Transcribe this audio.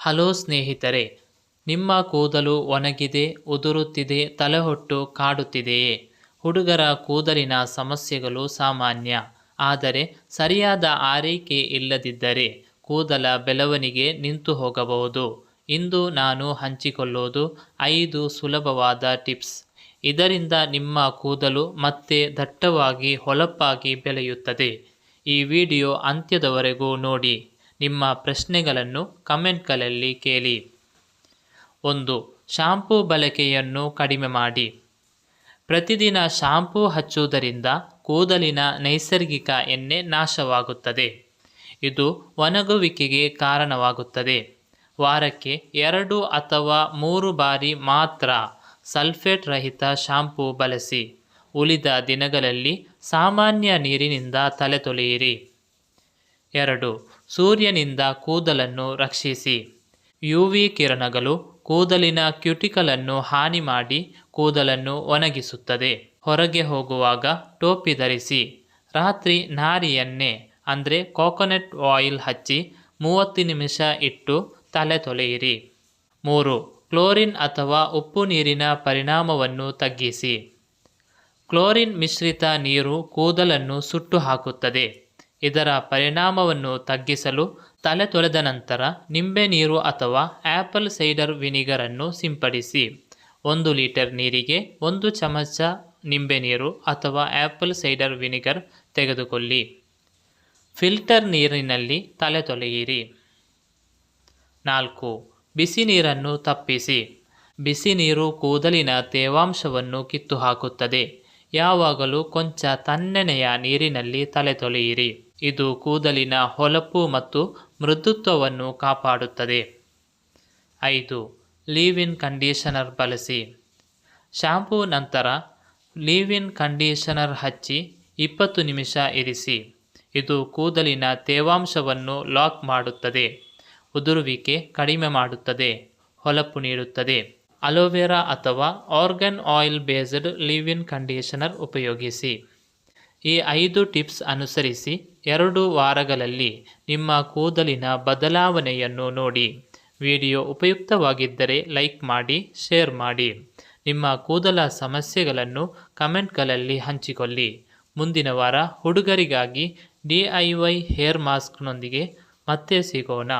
Hello ಸ್ನೇಹಿತರೆ, ನಿಮ್ಮ ಕೂದಲು ಒಣಗಿದೆ, ಉದುರುತ್ತಿದೆ, ತಲೆಹೊಟ್ಟು ಕಾಡುತ್ತಿದೆಯೇ? ಹುಡುಗರ ಕೂದಲಿನ ಸಮಸ್ಯೆಗಳು ಸಾಮಾನ್ಯ. ಆದರೆ ಸರಿಯಾದ ಆರೈಕೆ ಇಲ್ಲದಿದ್ದರೆ ಕೂದಲ ಬೆಳವಣಿಗೆ ನಿಂತು ಹೋಗಬಹುದು. ಇಂದು ನಾನು ಹಂಚಿಕೊಳ್ಳೋದು ಐದು ಸುಲಭವಾದ ಟಿಪ್ಸ್. ಇದರಿಂದ ನಿಮ್ಮ ಕೂದಲು ಮತ್ತೆ ದಟ್ಟವಾಗಿ, ಹೊಳಪಾಗಿ ಬೆಳೆಯುತ್ತದೆ. ಈ ವಿಡಿಯೋ ಅಂತ್ಯದವರೆಗೂ ನೋಡಿ. ನಿಮ್ಮ ಪ್ರಶ್ನೆಗಳನ್ನು ಕಮೆಂಟ್ಗಳಲ್ಲಿ ಕೇಳಿ. ಒಂದು, ಶಾಂಪೂ ಬಳಕೆಯನ್ನು ಕಡಿಮೆ ಮಾಡಿ. ಪ್ರತಿದಿನ ಶಾಂಪೂ ಹಚ್ಚುವುದರಿಂದ ಕೂದಲಿನ ನೈಸರ್ಗಿಕ ಎಣ್ಣೆ ನಾಶವಾಗುತ್ತದೆ. ಇದು ಒಣಗುವಿಕೆಗೆ ಕಾರಣವಾಗುತ್ತದೆ. ವಾರಕ್ಕೆ ಎರಡು ಅಥವಾ ಮೂರು ಬಾರಿ ಮಾತ್ರ ಸಲ್ಫೇಟ್ ರಹಿತ ಶಾಂಪೂ ಬಳಸಿ. ಉಳಿದ ದಿನಗಳಲ್ಲಿ ಸಾಮಾನ್ಯ ನೀರಿನಿಂದ ತಲೆ ತೊಳೆಯಿರಿ ಎರಡು. ಸೂರ್ಯನಿಂದ ಕೂದಲನ್ನು ರಕ್ಷಿಸಿ. ಯು ವಿ ಕಿರಣಗಳು ಕೂದಲಿನ ಕ್ಯುಟಿಕಲನ್ನು ಹಾನಿ ಮಾಡಿ ಕೂದಲನ್ನು ಒಣಗಿಸುತ್ತದೆ. ಹೊರಗೆ ಹೋಗುವಾಗ ಟೋಪಿ ಧರಿಸಿ. ರಾತ್ರಿ ನಾರಿಯನ್ನೇ, ಅಂದರೆ ಕೋಕೋನಟ್ ಆಯಿಲ್ ಹಚ್ಚಿ ಮೂವತ್ತು ನಿಮಿಷ ಇಟ್ಟು ತಲೆ ತೊಳೆಯಿರಿ. ಮೂರು. ಕ್ಲೋರಿನ್ ಅಥವಾ ಉಪ್ಪು ನೀರಿನ ಪರಿಣಾಮವನ್ನು ತಗ್ಗಿಸಿ. ಕ್ಲೋರಿನ್ ಮಿಶ್ರಿತ ನೀರು ಕೂದಲನ್ನು ಸುಟ್ಟು ಹಾಕುತ್ತದೆ. ಇದರ ಪರಿಣಾಮವನ್ನು ತಗ್ಗಿಸಲು ತಲೆ ತೊಳೆದ ನಂತರ ನಿಂಬೆ ನೀರು ಅಥವಾ ಆ್ಯಪಲ್ ಸೈಡರ್ ವಿನಿಗರನ್ನು ಸಿಂಪಡಿಸಿ. ಒಂದು ಲೀಟರ್ ನೀರಿಗೆ ಒಂದು ಚಮಚ ನಿಂಬೆ ನೀರು ಅಥವಾ ಆ್ಯಪಲ್ ಸೈಡರ್ ವಿನಿಗರ್ ತೆಗೆದುಕೊಳ್ಳಿ. ಫಿಲ್ಟರ್ ನೀರಿನಲ್ಲಿ ತಲೆ ತೊಳೆಯಿರಿ. ನಾಲ್ಕು, ಬಿಸಿ ನೀರನ್ನು ತಪ್ಪಿಸಿ. ಬಿಸಿ ನೀರು ಕೂದಲಿನ ತೇವಾಂಶವನ್ನು ಕಿತ್ತು ಹಾಕುತ್ತದೆ ಯಾವಾಗಲೂ ಕೊಂಚ ತಣ್ಣನೆಯ ನೀರಿನಲ್ಲಿ ತಲೆ ತೊಳೆಯಿರಿ. ಇದು ಕೂದಲಿನ ಹೊಲಪು ಮತ್ತು ಮೃದುತ್ವವನ್ನು ಕಾಪಾಡುತ್ತದೆ. ಐದು ಲೀವ್ ಇನ್ ಕಂಡೀಷನರ್ ಬಳಸಿ. ಶಾಂಪೂ ನಂತರ ಲೀವ್ ಇನ್ ಕಂಡೀಷನರ್ ಹಚ್ಚಿ ಇಪ್ಪತ್ತು ನಿಮಿಷ ಇರಿಸಿ. ಇದು ಕೂದಲಿನ ತೇವಾಂಶವನ್ನು ಲಾಕ್ ಮಾಡುತ್ತದೆ. ಉದುರುವಿಕೆ ಕಡಿಮೆ ಮಾಡುತ್ತದೆ. ಹೊಳಪು ನೀಡುತ್ತದೆ. ಅಲೋವೆರಾ ಅಥವಾ argan oil based leave in conditioner ಉಪಯೋಗಿಸಿ. ಈ ಐದು ಟಿಪ್ಸ್ ಅನುಸರಿಸಿ ಎರಡು ವಾರಗಳಲ್ಲಿ ನಿಮ್ಮ ಕೂದಲಿನ ಬದಲಾವಣೆಯನ್ನು ನೋಡಿ. ವಿಡಿಯೋ ಉಪಯುಕ್ತವಾಗಿದ್ದರೆ ಲೈಕ್ ಮಾಡಿ, ಶೇರ್ ಮಾಡಿ. ನಿಮ್ಮ ಕೂದಲ ಸಮಸ್ಯೆಗಳನ್ನು ಕಮೆಂಟ್ಗಳಲ್ಲಿ ಹಂಚಿಕೊಳ್ಳಿ. ಮುಂದಿನ ವಾರ ಹುಡುಗರಿಗಾಗಿ ಡಿ ಐ ವೈ ಹೇರ್ ಮಾಸ್ಕ್ನೊಂದಿಗೆ ಮತ್ತೆ ಸಿಗೋಣ.